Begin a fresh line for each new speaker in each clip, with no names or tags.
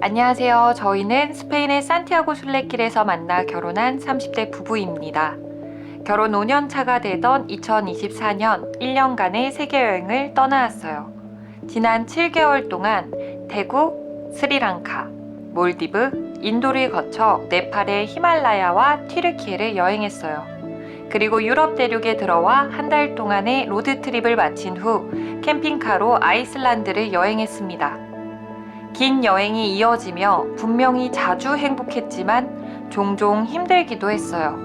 안녕하세요. 저희는 스페인의 산티아고 순례길에서 만나 결혼한 30대 부부입니다. 결혼 5년 차가 되던 2024년 1년간의 세계 여행을 떠나왔어요. 지난 7개월 동안 태국, 스리랑카, 몰디브, 인도를 거쳐 네팔의 히말라야와 튀르키예를 여행했어요. 그리고 유럽 대륙에 들어와 한 달 동안의 로드 트립을 마친 후 캠핑카로 아이슬란드를 여행했습니다. 긴 여행이 이어지며 분명히 자주 행복했지만 종종 힘들기도 했어요.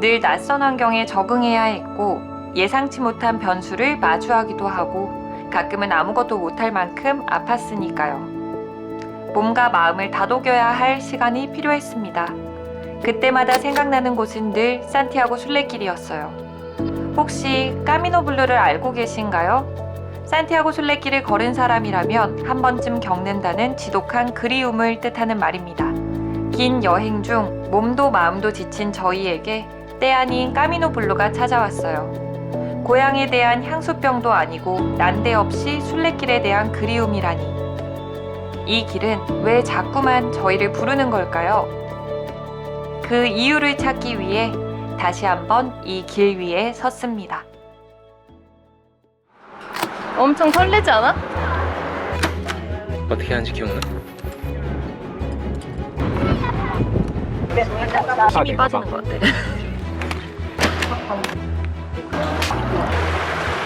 늘 낯선 환경에 적응해야 했고 예상치 못한 변수를 마주하기도 하고 가끔은 아무것도 못할 만큼 아팠으니까요. 몸과 마음을 다독여야 할 시간이 필요했습니다. 그때마다 생각나는 곳은 늘 산티아고 순례길이었어요. 혹시 까미노 블루를 알고 계신가요? 산티아고 순례길을 걸은 사람이라면 한 번쯤 겪는다는 지독한 그리움을 뜻하는 말입니다. 긴 여행 중 몸도 마음도 지친 저희에게 때 아닌 까미노 블루가 찾아왔어요. 고향에 대한 향수병도 아니고 난데없이 순례길에 대한 그리움이라니. 이 길은 왜 자꾸만 저희를 부르는 걸까요? 그 이유를 찾기 위해 다시 한번 이 길 위에 섰습니다.
엄청 설레지 않아?
어떻게 하는지 기억나?
힘이 빠지는 것 같아.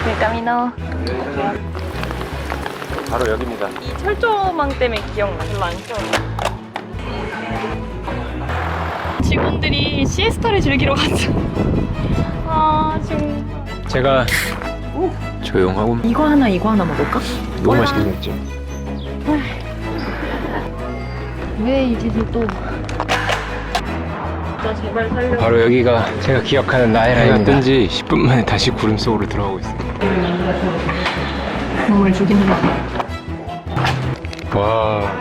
네, 까미노.
바로 여기입니다.
이 철조망 때문에 기억나. 별로 안 기억나. 직원들이 시에스타를 즐기러 갔어. 아, 지금.
제가 조용하고
이거 하나, 이거 하나 먹을까?
너무 맛있게 생겼죠.
왜 이제 또. 진짜 제발 살려.
바로 여기가 제가 기억하는 나이라입니다. 뜬지 10분 만에 다시 구름 속으로 들어가고 있어요.
몸을 죽인다.
와.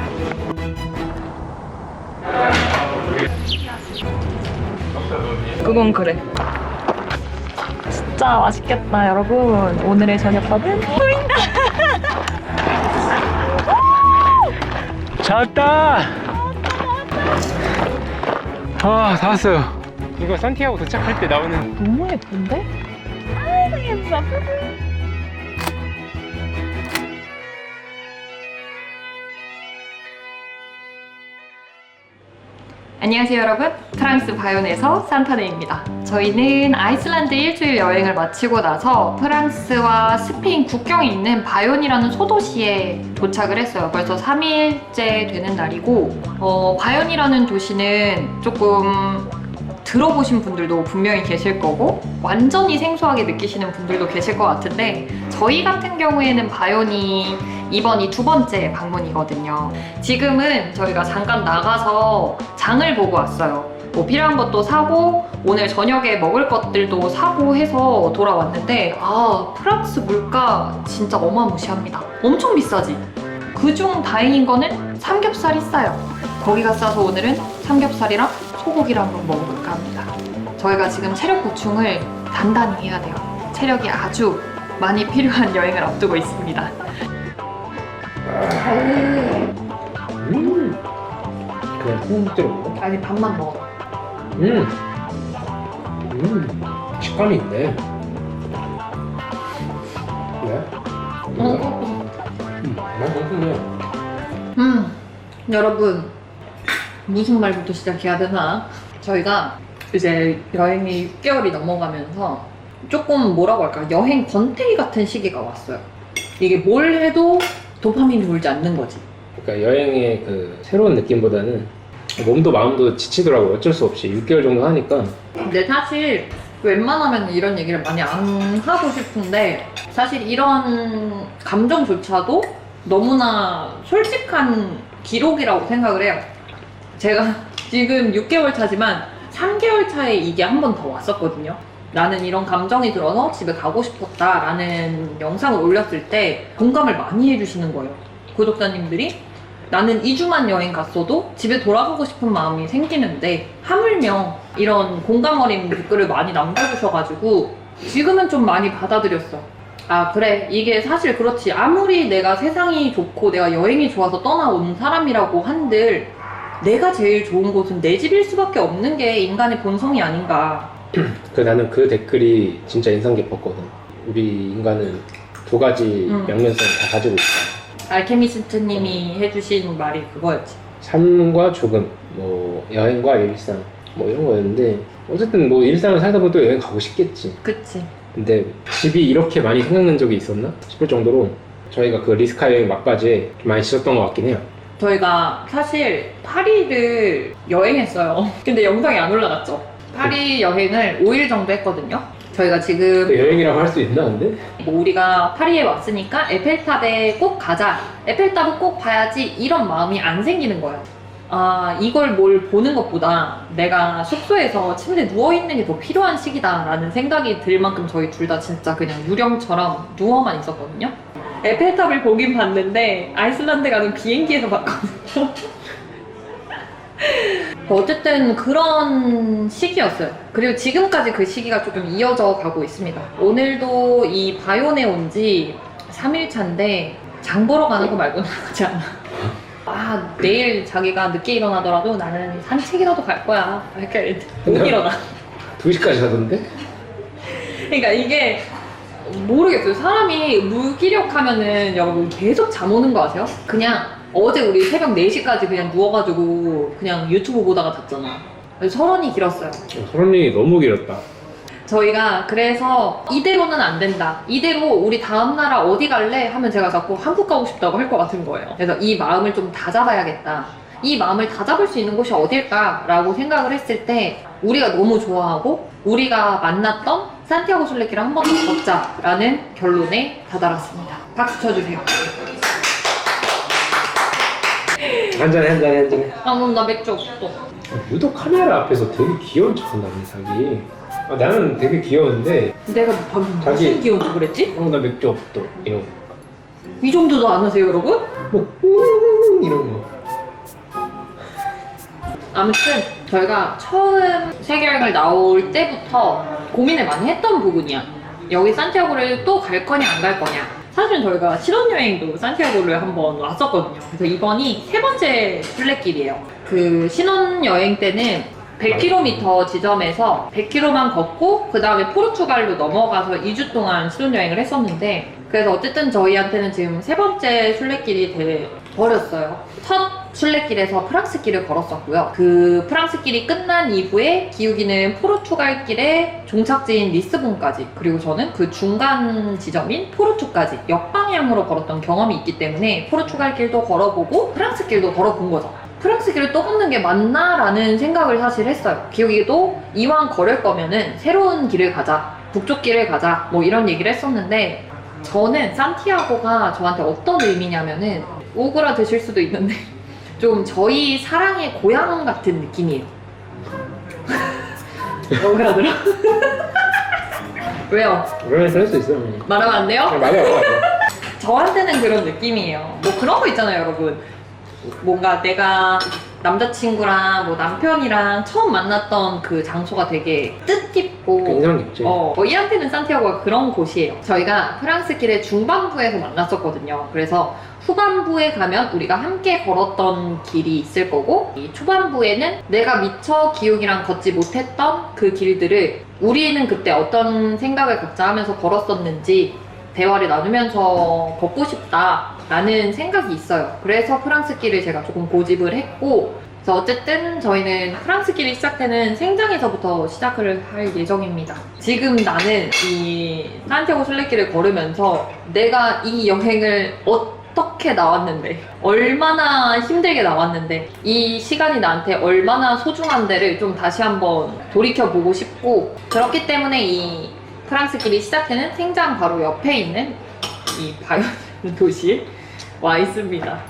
그건 그래. 진짜 맛있겠다, 여러분. 오늘의 저녁밥은 보인다.
잡았다! 아, 다 왔어요. 이거 산티아고 도착할 때 나오는
너무 예쁜데? 아이고 예뻐.
안녕하세요 여러분. 프랑스 바이온에서 산타네입니다. 저희는 아이슬란드 일주일 여행을 마치고 나서 프랑스와 스페인 국경에 있는 바이온이라는 소도시에 도착을 했어요. 벌써 3일째 되는 날이고 어, 바이온이라는 도시는 조금 들어보신 분들도 분명히 계실 거고 완전히 생소하게 느끼시는 분들도 계실 것 같은데 저희 같은 경우에는 바이온이 이번이 두 번째 방문이거든요. 지금은 저희가 잠깐 나가서 장을 보고 왔어요. 뭐 필요한 것도 사고 오늘 저녁에 먹을 것들도 사고 해서 돌아왔는데 아 프랑스 물가 진짜 어마무시합니다. 엄청 비싸지? 그중 다행인 거는 삼겹살이 싸요. 거기가 싸서 오늘은 삼겹살이랑 소고기를 한번 먹어볼까 합니다. 저희가 지금 체력 보충을 단단히 해야 돼요. 체력이 아주 많이 필요한 여행을 앞두고 있습니다.
음. 그냥 먹어?
아니 밥만 먹어.
음. 음. 식감이 있네. 왜? 음. 난 콩국이야.
음, 여러분 무슨 말부터 시작해야 되나? 저희가 이제 여행이 6개월이 넘어가면서 조금 뭐라고 할까 여행 권태기 같은 시기가 왔어요. 이게 뭘 해도 도파민이 돌지 않는 거지.
그러니까 여행의 그 새로운 느낌보다는 몸도 마음도 지치더라고요. 어쩔 수 없이 6개월 정도 하니까
근데 사실 웬만하면 이런 얘기를 많이 안 하고 싶은데 사실 이런 감정조차도 너무나 솔직한 기록이라고 생각을 해요. 제가 지금 6개월 차지만 3개월 차에 이게 한 번 더 왔었거든요. 나는 이런 감정이 들어서 집에 가고 싶었다라는 영상을 올렸을 때 공감을 많이 해주시는 거예요. 구독자님들이 나는 2주만 여행 갔어도 집에 돌아가고 싶은 마음이 생기는데 하물며 이런 공감 어린 댓글을 많이 남겨주셔가지고 지금은 좀 많이 받아들였어. 아 그래 이게 사실 그렇지 아무리 내가 세상이 좋고 내가 여행이 좋아서 떠나온 사람이라고 한들 내가 제일 좋은 곳은 내 집일 수밖에 없는 게 인간의 본성이 아닌가
그 나는 그 댓글이 진짜 인상 깊었거든. 우리 인간은 두 가지
음.
양면성 다 가지고 있다.
알케미스트님이 해주신 말이 그거였지
삶과 죽음, 뭐 여행과 일상, 뭐 이런 거였는데 어쨌든 뭐 일상을 살다 보면 또 여행 가고 싶겠지.
그치
근데 집이 이렇게 많이 생각난 적이 있었나 싶을 정도로 저희가 그 리스카 여행 막바지에 좀 많이 지쳤던 것 같긴 해요.
저희가 사실 파리를 여행했어요 근데 영상이 안 올라갔죠 파리 여행을 5일 정도 했거든요 저희가 지금
그 여행이라고 할 수 있나 근데?
뭐 우리가 파리에 왔으니까 에펠탑에 꼭 가자. 에펠탑을 꼭 봐야지 이런 마음이 안 생기는 거예요. 아, 이걸 뭘 보는 것보다 내가 숙소에서 침대에 누워있는 게 더 필요한 시기다라는 생각이 들 만큼 저희 둘 다 진짜 그냥 유령처럼 누워만 있었거든요. 에펠탑을 보긴 봤는데 아이슬란드 가는 비행기에서 봤거든요. 어쨌든 그런 시기였어요. 그리고 지금까지 그 시기가 조금 이어져 가고 있습니다. 오늘도 이 바이온에 온 지 3일 차인데 장 보러 가는 거 말고는 하지 않아. 아, 내일 자기가 늦게 일어나더라도 나는 산책이라도 갈 거야. 이렇게 했는데 못 일어나.
2시까지 하던데?
그러니까 이게 모르겠어요. 사람이 무기력하면은 여러분 계속 잠 오는 거 아세요? 그냥 어제 우리 새벽 4시까지 그냥 누워가지고 그냥 유튜브 보다가 잤잖아. 서론이 길었어요.
서론이 너무 길었다.
저희가 그래서 이대로는 안 된다. 이대로 우리 다음 나라 어디 갈래? 하면 제가 자꾸 한국 가고 싶다고 할 것 같은 거예요. 그래서 이 마음을 좀 다잡아야겠다. 이 마음을 다잡을 수 있는 곳이 어딜까라고 생각을 했을 때 우리가 너무 좋아하고 우리가 만났던 산티아고 순례길을 한 번 더 걷자라는 결론에 다다랐습니다. 박수 쳐주세요.
한잔해 한잔해 한잔해.
아, 그럼 나 맥주 없어.
유독 카메라 앞에서 되게 귀여운 척한다 민삭이. 아, 나는 되게 귀여운데
내가 방금
자기-
무슨 귀여운 척을 했지?
어 나 맥주 없어 이런 거.
이 정도도 안 하세요, 여러분?
뭐 음, 이런 거.
아무튼 저희가 처음 세계여행을 나올 때부터 고민을 많이 했던 부분이야. 여기 산티아고를 또 갈 거냐 안 갈 거냐. 사실 저희가 신혼여행도 산티아고를 한번 왔었거든요. 그래서 이번이 세 번째 순례길이에요. 그 신혼여행 때는 100km 지점에서 100km만 걷고 그 다음에 포르투갈로 넘어가서 2주 동안 신혼여행을 했었는데 그래서 어쨌든 저희한테는 지금 세 번째 순례길이 돼 버렸어요. 첫 순례길에서 프랑스 길을 걸었었고요. 그 프랑스 길이 끝난 이후에 기우기는 포르투갈 길의 종착지인 리스본까지 그리고 저는 그 중간 지점인 포르투까지 역방향으로 걸었던 경험이 있기 때문에 포르투갈 길도 걸어보고 프랑스 길도 걸어본 거죠. 프랑스 길을 또 걷는 게 맞나라는 생각을 사실 했어요. 기우기도 이왕 걸을 거면은 새로운 길을 가자, 북쪽 길을 가자, 뭐 이런 얘기를 했었는데 저는 산티아고가 저한테 어떤 의미냐면은 오그라드실 수도 있는데 좀 저희 사랑의 고향 같은 느낌이에요. 오그라들어? 왜요?
그러면서 할수 있어.
말하면 안 돼요?
아, 맞아 맞아.
저한테는 그런 느낌이에요. 뭐 그런 거 있잖아요, 여러분. 뭔가 내가 남자친구랑 뭐 남편이랑 처음 만났던 그 장소가 되게 뜻깊고
인상 깊지.
어, 저희한테는 산티아고가 그런 곳이에요. 저희가 프랑스 길의 중반부에서 만났었거든요. 그래서 후반부에 가면 우리가 함께 걸었던 길이 있을 거고, 이 초반부에는 내가 미처 기욱이랑 걷지 못했던 그 길들을 우리는 그때 어떤 생각을 각자 하면서 걸었었는지 대화를 나누면서 걷고 싶다라는 생각이 있어요. 그래서 프랑스 길을 제가 조금 고집을 했고, 그래서 어쨌든 저희는 프랑스 길이 시작되는 생장에서부터 시작을 할 예정입니다. 지금 나는 이 산티아고 순례길을 걸으면서 내가 이 여행을 어 떻게 나왔는데, 얼마나 힘들게 나왔는데, 이 시간이 나한테 얼마나 소중한데를 좀 다시 한번 돌이켜 보고 싶고, 그렇기 때문에 이 프랑스 길이 시작되는 생장 바로 옆에 있는 이 바이오 도시에 와 있습니다.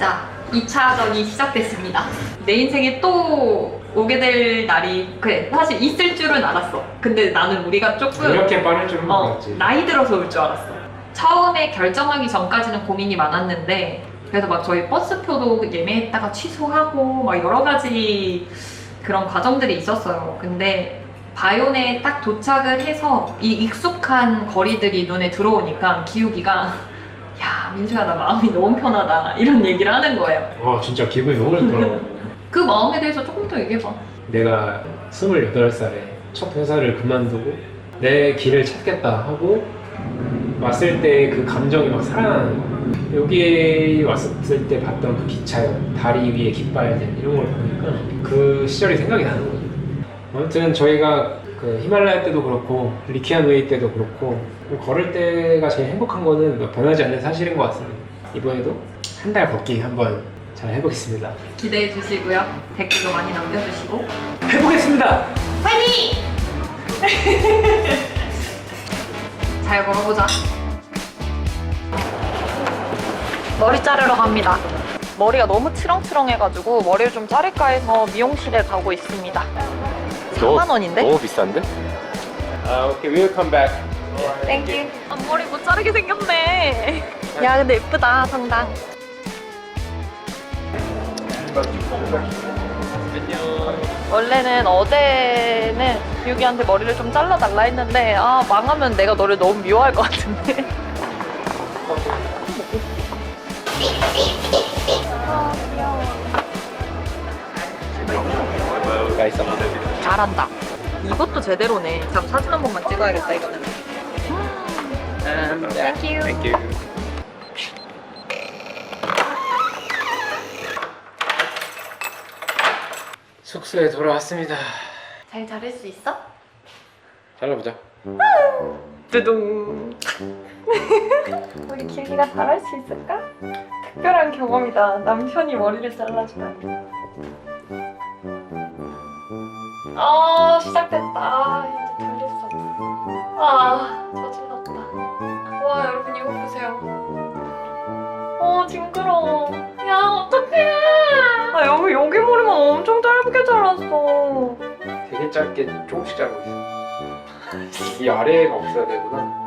자, 2차전이 시작됐습니다. 내 인생에 또 오게 될 날이 그래 사실 있을 줄은 알았어. 근데 나는 우리가 조금
이렇게 빠를 줄은
어,
몰랐지.
나이 들어서 올 줄 알았어. 처음에 결정하기 전까지는 고민이 많았는데 그래서 막 저희 버스표도 예매했다가 취소하고 막 여러 가지 그런 과정들이 있었어요. 근데 바이온에 딱 도착을 해서 이 익숙한 거리들이 눈에 들어오니까 기욱이가 야 민수야 나 마음이 너무 편하다 이런 얘기를 하는 거예요.
아 진짜 기분이 너무 좋더라고.
그 마음에 대해서 조금 더 얘기해봐.
내가 28살에 첫 회사를 그만두고 내 길을 찾겠다 하고 왔을 때 그 감정이 막 살아나는 거야. 여기에 왔을 때 봤던 그 기차요. 다리 위에 깃발들 이런 걸 보니까 그 시절이 생각이 나는 거죠. 아무튼 저희가 그 히말라야 때도 그렇고 리키안 웨이 때도 그렇고 걸을 때가 제일 행복한 거는 뭐 변하지 않는 사실인 것 같습니다. 이번에도 한 달 걷기 한번 잘 해보겠습니다.
기대해 주시고요. 댓글도 많이 남겨주시고
해보겠습니다.
파이팅! 잘 걸어보자. 머리 자르러 갑니다. 머리가 너무 치렁치렁해가지고 머리를 좀 자를까 해서 미용실에 가고 있습니다. 4만 원인데?
너무 비싼데? 아 오케이, we'll come back.
땡큐. 앞머리 못 자르게 생겼네. 야 근데 예쁘다 성당. 원래는 어제는 유기한테 머리를 좀 잘라달라 했는데 아 망하면 내가 너를 너무 미워할 것 같은데. 잘한다. 이것도 제대로네. 그럼 사진 한 번만 찍어야겠다 이거는. Thank you.
Thank you. 숙소에 돌아왔습니다.
잘 자를 수 있어?
잘라보자.
두둥. 우리 길기가 잘할 수 있을까? 특별한 경험이다. 남편이 머리를 잘라주다. 아 시작됐다. 이제 돌릴 수 없어. 아 저질렀다. 와 여러분 이거 보세요. 어 징그러워. 엄청 짧게 잘랐어.
되게 짧게 조금씩 자르고 있어. 이 아래가 없어야 되구나.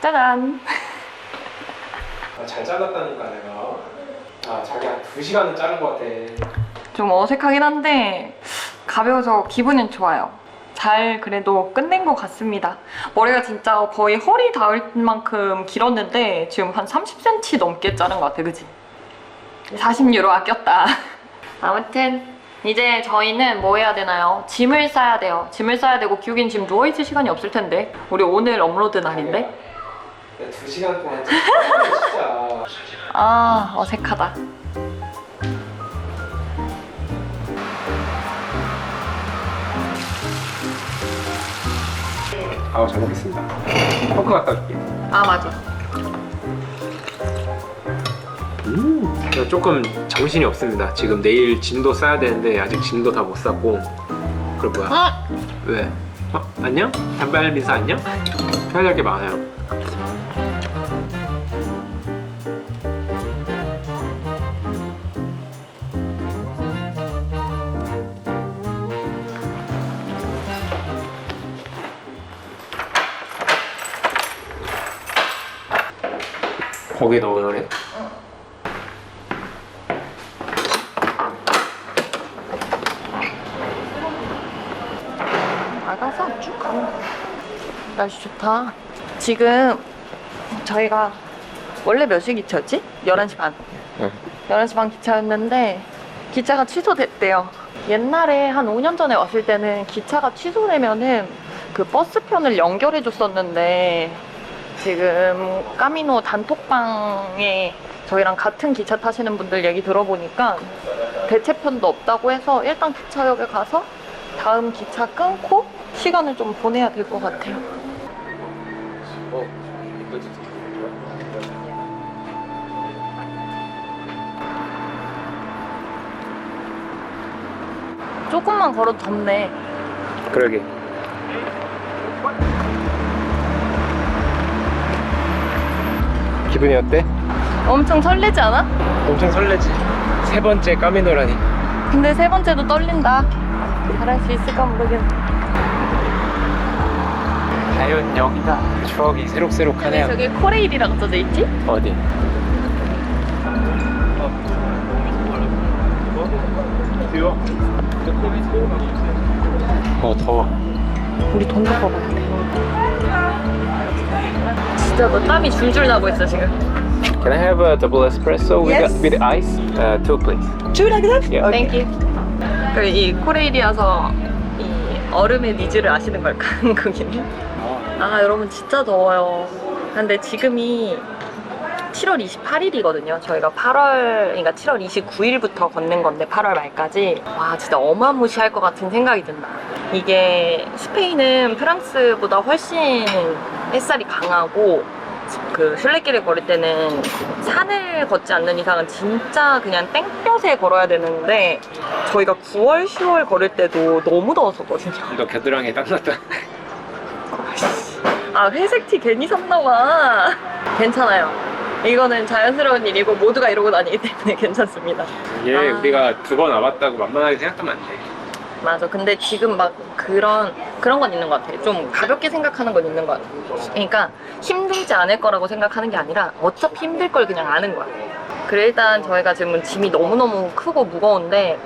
짜잔.
아, 잘 잘랐다니까 내가. 아 자기 한 2시간은 자른 것 같아.
좀 어색하긴 한데 가벼워서 기분은 좋아요. 잘 그래도 끝낸 것 같습니다. 머리가 진짜 거의 허리 닿을 만큼 길었는데 지금 한 30cm 넘게 자른 것 같아, 그치? 40유로 아꼈다. 아무튼 이제 저희는 뭐 해야 되나요? 짐을 싸야 돼요. 짐을 싸야 되고 기욱이는 지금 누워있을 시간이 없을 텐데 우리 오늘 업로드 날인데?
2시간 동안 진짜.
아 어색하다.
아우 잘 먹겠습니다. 포크 갖다 줄게.
아 맞아.
음. 조금 정신이 없습니다. 지금 내일 짐도 싸야 되는데 아직 짐도 다 못 쌌고. 그럴 거야.
아!
왜? 어? 안녕? 단발 민사 안녕? 편할 게 많아요.
날씨 좋다. 지금 저희가 원래 몇 시 기차였지? 11시 반.
응.
11시 반 기차였는데 기차가 취소됐대요. 옛날에 한 5년 전에 왔을 때는 기차가 취소되면은 그 버스편을 연결해 줬었는데 지금 까미노 단톡방에 저희랑 같은 기차 타시는 분들 얘기 들어보니까 대체편도 없다고 해서 일단 기차역에 가서 다음 기차 끊고 시간을 좀 보내야 될 것 같아요.
어, 이거지.
조금만 걸어도 덥네.
그러게. 기분이 어때?
엄청 설레지 않아?
엄청 설레지. 세 번째 까미노라니.
근데 세 번째도 떨린다. 잘할 수 있을까 모르겠네.
여기다 추억이 새록새록하네요.
저기 코레일이라고 써져 있지?
어디? 어 더워.
우리 돈 갚아 봤는데. 진짜 너 땀이 줄줄 나고 있어 지금.
Can I have a double espresso with
Yes.
with ice? Uh, two please.
줄 like that?
Yeah.
Thank you. 그이 코레일이어서 이 얼음의 니즈를 아시는 걸까 한국인이? 아 여러분 진짜 더워요. 근데 지금이 7월 28일이거든요. 저희가 8월, 그러니까 7월 29일부터 걷는 건데 8월 말까지 와 진짜 어마무시할 것 같은 생각이 든다. 이게 스페인은 프랑스보다 훨씬 햇살이 강하고 그 순례길을 걸을 때는 산을 걷지 않는 이상은 진짜 그냥 땡볕에 걸어야 되는데 저희가 9월, 10월 걸을 때도 너무 더웠었거든요.
너 겨드랑이에 땀 났다.
아 회색 티 괜히 샀나 봐. 괜찮아요. 이거는 자연스러운 일이고 모두가 이러고 다니기 때문에 괜찮습니다.
얘
아.
우리가 두 번 와봤다고 만만하게 생각하면 안 돼.
맞아. 근데 지금 막 그런 그런 건 있는 것 같아. 좀 가볍게 생각하는 건 있는 것 같아. 그러니까 힘들지 않을 거라고 생각하는 게 아니라 어차피 힘들 걸 그냥 아는 거야. 그래 일단 저희가 지금 짐이 너무너무 크고 무거운데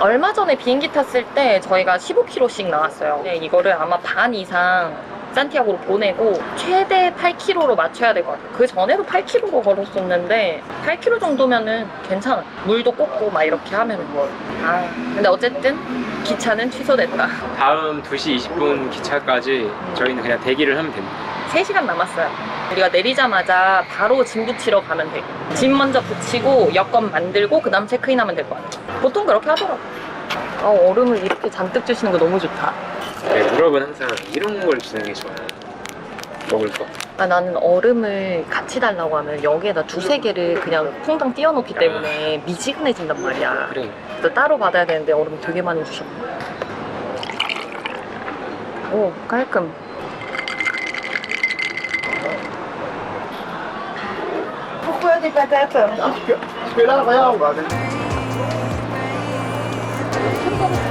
얼마 전에 비행기 탔을 때 저희가 15kg씩 나왔어요. 근데 이거를 아마 반 이상 산티아고로 보내고 최대 8kg로 맞춰야 될 것 같아요. 그 전에도 8kg로 걸었었는데 8kg 정도면은 괜찮아. 물도 꽂고 막 이렇게 하면 뭐. 아 근데 어쨌든 기차는 취소됐다.
다음 2시 20분 기차까지 저희는 그냥 대기를 하면 됩니다.
3시간 남았어요. 우리가 내리자마자 바로 짐 붙이러 가면 돼. 짐 먼저 붙이고 여권 만들고 그 다음 체크인하면 될 것 같아. 보통 그렇게 하더라고. 아, 얼음을 이렇게 잔뜩 주시는 거 너무 좋다.
네, 유럽은 항상 이런 걸 주는 게 좋아요. 먹을 거.
아, 나는 얼음을 같이 달라고 하면 여기에다 두세 개를 그냥 퐁당 띄워놓기 때문에 미지근해진단 말이야.
그래.
그래서 따로 받아야 되는데 얼음 되게 많이 주셨네. 오, 깔끔.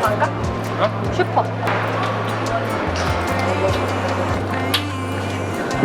갈까?
어?
슈퍼.
did you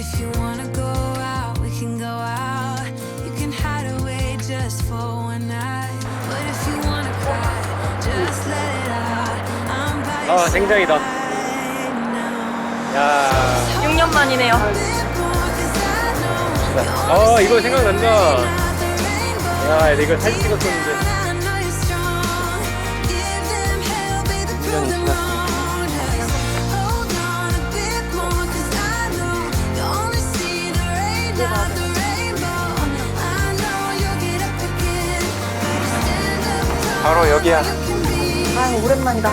If you wanna go out, we can go out. You can hide away just for one night. But if you wanna cry, just let it out. I'm by your
아, 생장이다.
side now.
야.
6년 만이네요.
아, 이거 생각난다. 야, 이거 사진 찍었었는데. 바로 여기야.
아, 오랜만이다.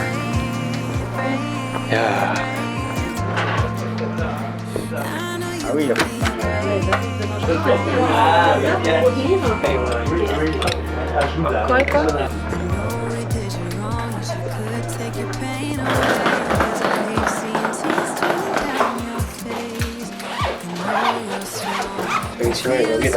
야.
We did you You'll get.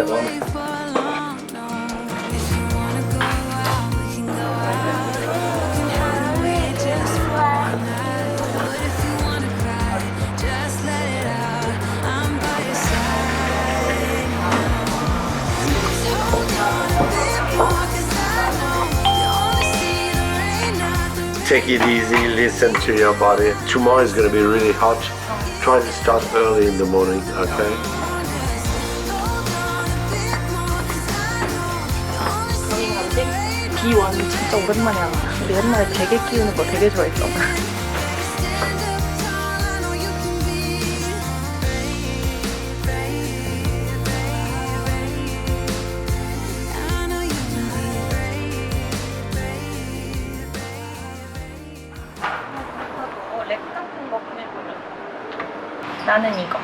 Take it
easy, listen to your body. Tomorrow is gonna be really hot. Try to start early in the morning, okay?
B1 진짜 오랜만에 한다. 우리 옛날에 베개 끼우는 거 되게 좋아했어. 랩 같은 거 보내보면 나는 이거.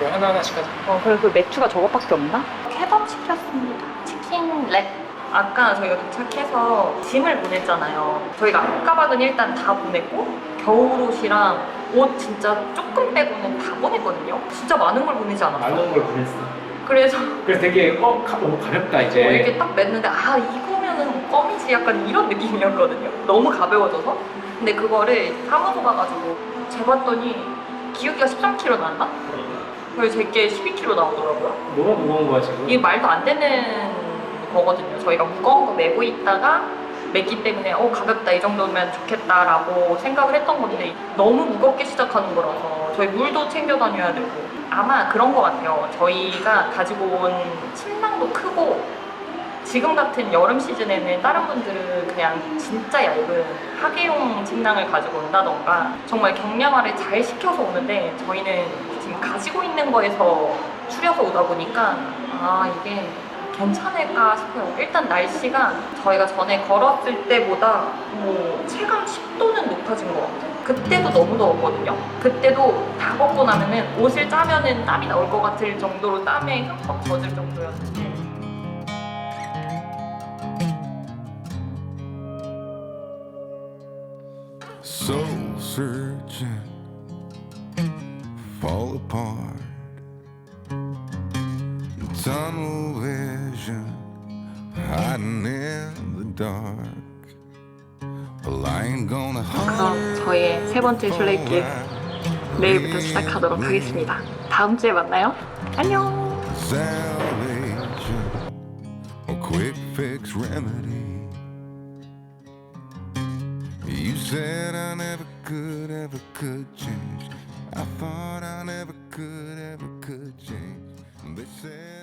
뭐 하나하나씩 하자.
어, 그리고 그 맥주가 저것밖에 없나? 케밥 시켰습니다. 치킨 랩. 아까 저희가 도착해서 짐을 보냈잖아요. 저희가 앞가방은 일단 다 보냈고 겨울옷이랑 옷 진짜 조금 빼고는 다 보냈거든요. 진짜 많은 걸 보내지 않았어.
많은 걸 보냈어.
그래서
그래서 되게 어 가, 어, 가볍다 이제.
뭐 이렇게 딱 맸는데 아 이거면은 껌이지 약간 이런 느낌이었거든요. 너무 가벼워져서. 근데 그거를 사무소 가가지고 재봤더니 기울기가 13kg 나왔나? 그래서 제게 12kg 나오더라고요.
뭐가 무거운 거야 지금?
이게 말도 안 되는 거거든요. 저희가 무거운 거 메고 있다가 맸기 때문에 어 가볍다 이 정도면 좋겠다라고 생각을 했던 건데 너무 무겁게 시작하는 거라서 저희 물도 챙겨 다녀야 되고 아마 그런 거 같아요. 저희가 가지고 온 침낭도 크고 지금 같은 여름 시즌에는 다른 분들은 그냥 진짜 얇은 하계용 침낭을 가지고 온다던가 정말 경량화를 잘 시켜서 오는데 저희는 지금 가지고 있는 거에서 추려서 오다 보니까 아 이게 괜찮을까 싶어요. 일단 날씨가 저희가 전에 걸었을 때보다 뭐 체감 10도는 높아진 것 같아요. 그때도 너무 더웠거든요. 그때도 다 걷고 나면은 옷을 짜면은 땀이 나올 것 같을 정도로 땀에 흠뻑 젖을 정도였는데
hiding in the dark. Well, I ain't gonna
그럼 저희의 세 번째 술래길 내일부터 시작하도록 하겠습니다. 다음 주에 만나요. 안녕.
salvation, a quick fix remedy. You said I never could, ever could change. I thought I never could, ever could change. They said.